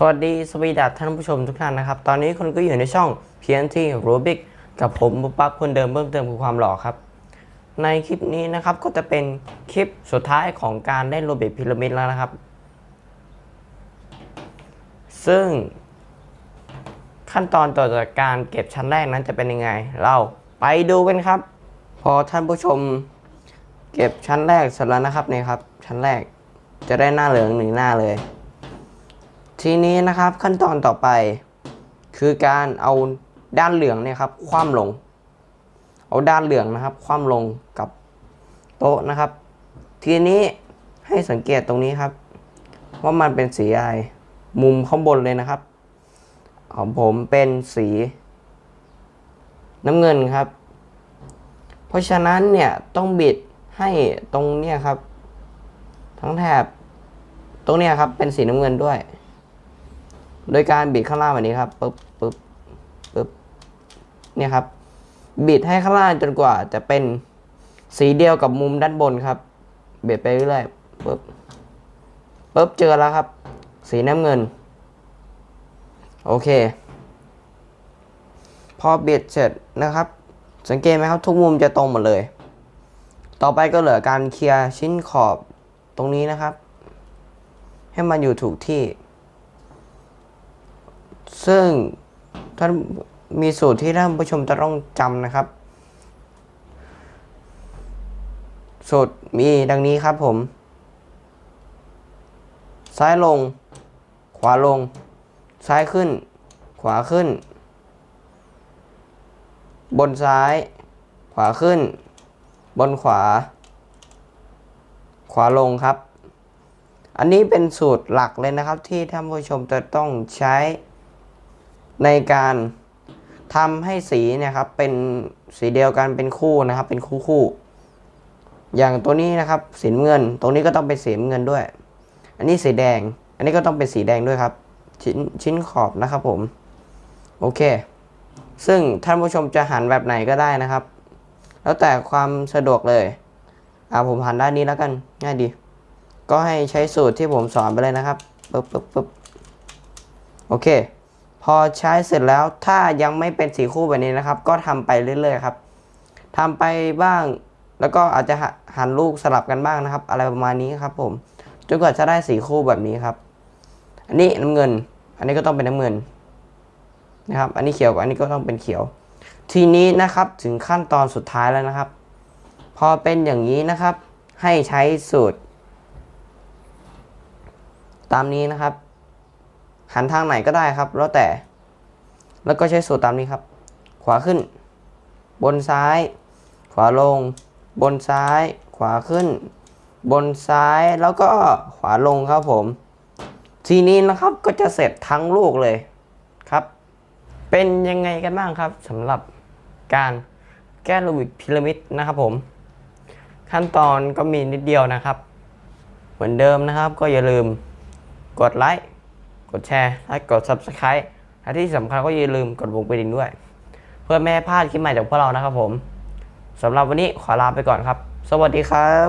สวัสดีสวีดัสท่านผู้ชมทุกท่านนะครับ ตอนนี้คุณก็อยู่ในช่อง PNT Rubik กับผมปุ๊บปั๊บคนเดิมเพิ่มเติมคือความหล่อครับ ในคลิปนี้นะครับก็จะเป็นคลิปสุดท้ายของการเล่นโรบิกพีระมิดแล้วนะครับ ซึ่ง ขั้นตอนต่อจากการเก็บชั้นแรกนั้นจะเป็นยังไง เราไปดูกันครับ พอท่านผู้ชม เก็บชั้นแรกเสร็จแล้วนะครับนี่ครับ ชั้นแรกจะได้หน้าเหลืองหนึ่งหน้าเลย ทีนี้นะครับขั้นตอนต่อไป คือการเอาด้านเหลืองเนี่ยครับคว่ำลง เอาด้านเหลืองนะครับ คว่ำลงกับโต๊ะนะครับ ทีนี้ให้สังเกตตรงนี้ครับ ว่ามันเป็นสีอะไรมุมข้างบนเลยนะครับ ของผมเป็นสี น้ำเงินครับ เพราะฉะนั้นเนี่ยต้องบิดให้ตรงเนี่ยครับ ทั้งแถบตรงเนี้ยครับเป็นสีน้ำเงินด้วย โดยการบิดข้างล่างแบบนี้ครับปึ๊บปึ๊บปึ๊บเนี่ยครับ บิดให้ข้างล่างจนกว่าจะเป็นสีเดียวกับมุมด้านบนครับบิดไปเรื่อยปึ๊บปึ๊บเจอแล้วครับ สีน้ำเงิน โอเค พอบิดเสร็จนะครับ สังเกตไหมครับ ทุกมุมจะตรงหมดเลย ต่อไปก็เหลือการเคลียร์ชิ้นขอบตรงนี้นะครับ ให้มันอยู่ถูกที่ ซึ่งท่านมีสูตรที่ท่านผู้ชมจะต้องจำนะครับ สูตรมีดังนี้ครับผม ซ้ายลง ขวาลง ซ้ายขึ้น ขวาขึ้น บนซ้าย ขวาขึ้น บนขวา ขวาลงครับ อันนี้เป็นสูตรหลักเลยนะครับที่ท่านผู้ชมจะต้องใช้ ในการทำให้สีเนี่ยครับเป็นสีเดียวกันเป็นคู่นะครับ เป็นคู่คู่ อย่างตัวนี้นะครับสีเงิน ตรงนี้ก็ต้องเป็นสีเงินด้วย อันนี้สีแดง อันนี้ก็ต้องเป็นสีแดงด้วยครับ ชิ้นชิ้นขอบนะครับผม โอเค ซึ่งท่านผู้ชมจะหันแบบไหนก็ได้นะครับ แล้วแต่ความสะดวกเลยอ่าผมหันด้านนี้แล้วกัน ง่ายดี ก็ให้ใช้สูตรที่ผมสอนไปเลยนะครับปึ๊บปึ๊บปึ๊บโอเค พอใช้เสร็จแล้วถ้ายังไม่เป็นสีคู่แบบนี้นะครับ ก็ทำไปเรื่อยๆครับทำไปบ้าง แล้วก็อาจจะหันลูกสลับกันบ้างนะครับ อะไรประมาณนี้ครับ ผมจนกว่าจะได้สีคู่แบบนี้ครับ อันนี้น้ำเงิน อันนี้ก็ต้องเป็นน้ำเงินนะครับ อันนี้เขียวกับอันนี้ก็ต้องเป็นเขียว ทีนี้นะครับถึงขั้นตอนสุดท้ายแล้วนะครับ พอเป็นอย่างนี้นะครับ ให้ใช้สูตร ตามนี้นะครับ หันทางไหนก็ได้ครับ แล้วแต่ แล้วก็ใช้สูตรตามนี้ครับ ขวาขึ้น บนซ้าย ขวาลง บนซ้าย ขวาขึ้น บนซ้ายแล้วก็ขวาลงครับผม ทีนี้นะครับก็จะเสร็จทั้งลูกเลยครับ เป็นยังไงกันบ้างครับสำหรับการแก้รูบิกพีระมิดนะครับผม ขั้นตอนก็มีนิดเดียวนะครับ เหมือนเดิมนะครับก็อย่าลืมกดไลค์ กดแชร์และกด Subscribe และที่สำคัญก็อย่าลืมกดวงกระดิ่งด้วย เพื่อไม่ให้พลาดคลิปใหม่จากพวกเรานะครับผมสำหรับวันนี้ขอลาไปก่อนครับ สวัสดีครับ